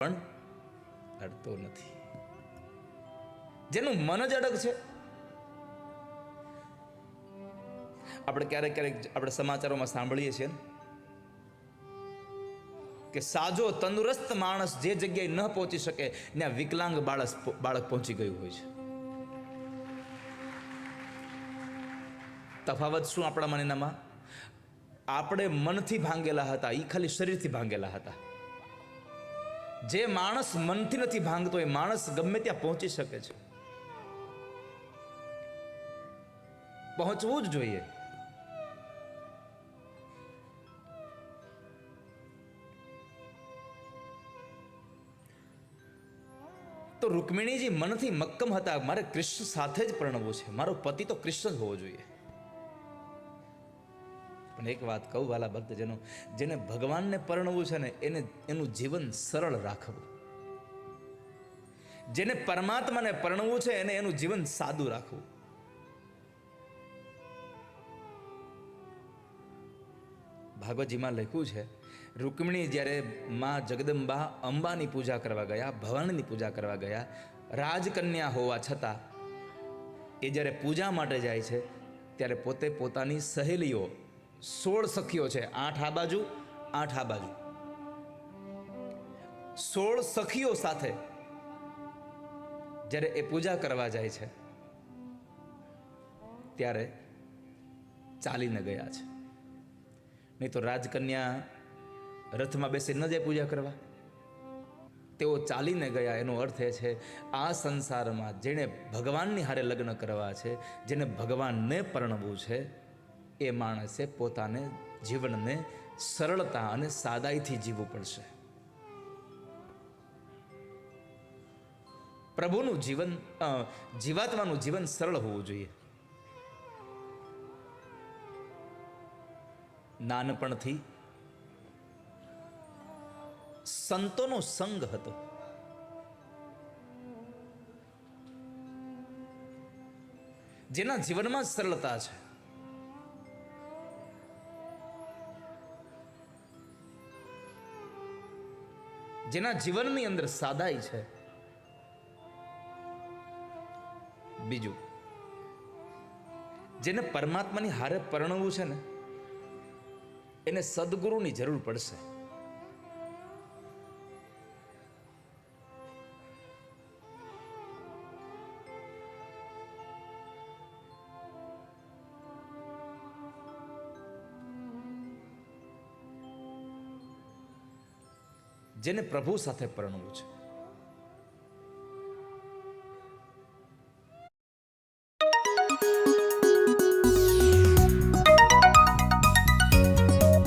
પણ અડતો નથી. જેનું મન જ અડગ છે. આપણે ક્યારેક ક્યારેક આપણે સમાચારોમાં સાંભળીએ છીએ કે સાજો તંદુરસ્ત માણસ જે જગ્યાએ ન પહોંચી શકે, ત્યાં વિકલાંગ બાળક બાળક પહોંચી ગયું હોય છે. તફાવત શું આપણા મનેનામાં? આપણે મનથી ભાંગેલા હતા એ ખાલી શરીરથી ભાંગેલા હતા. જે માણસ મનથી નથી ભાંગતો, એ માણસ ગમે ત્યાં પહોંચી શકે છે. પહોંચવું જ જોઈએ. તો રૂકમિણીજી મનથી મક્કમ હતા, મારે કૃષ્ણ સાથે જ પરણવું છે. મારો પતિ તો કૃષ્ણ જ હોવો જોઈએ. પણ એક વાત કહું વાલા ભક્તજનો, જેને ભગવાનને પરણવું છે ને, એને, એનું જીવન સરળ રાખવું. જેને પરમાત્માને પરણવું છે, એને એનું જીવન સાદું રાખવું. ભાગવતજીમાં લખ્યું છે, રૂકમિણી જ્યારે મા જગદંબા અંબાની પૂજા કરવા ગયા, ભવાનીની પૂજા કરવા ગયા, રાજકન્યા હોવા છતાં, એ જ્યારે પૂજા માટે જાય છે, ત્યારે પોતે પોતાની સહેલીઓ સોળ સખીઓ છે. આઠ આ બાજુ, આઠ આ બાજુ. સોળ સખીઓ સાથે જ્યારે એ પૂજા કરવા જાય છે, ત્યારે ચાલીને ગયા છે. નહીં તો રાજકન્યા રથમાં બેસી ન જાય પૂજા કરવા. તેઓ ચાલીને ગયા, એનો અર્થ એ છે, આ સંસારમાં જેણે ભગવાનની હારે લગ્ન કરવા છે જેને ભગવાનને પરણવું છે એ માણસે પોતાને જીવનને સરળતા અને સાદાઈથી જીવવું પડશે. પ્રભુનું જીવન જીવાત્માનું જીવન સરળ હોવું જોઈએ. નાનપણથી સંતોનો સંગ હતો. જેના જીવનમાં સરળતા છે. જેના જીવનની અંદર સાદાઈ છે. બીજું, જેને પરમાત્માની હારે પરણવું છે ને, એને સદગુરુની જરૂર પડશે. જેને પ્રભુ સાથે પરણવું છે.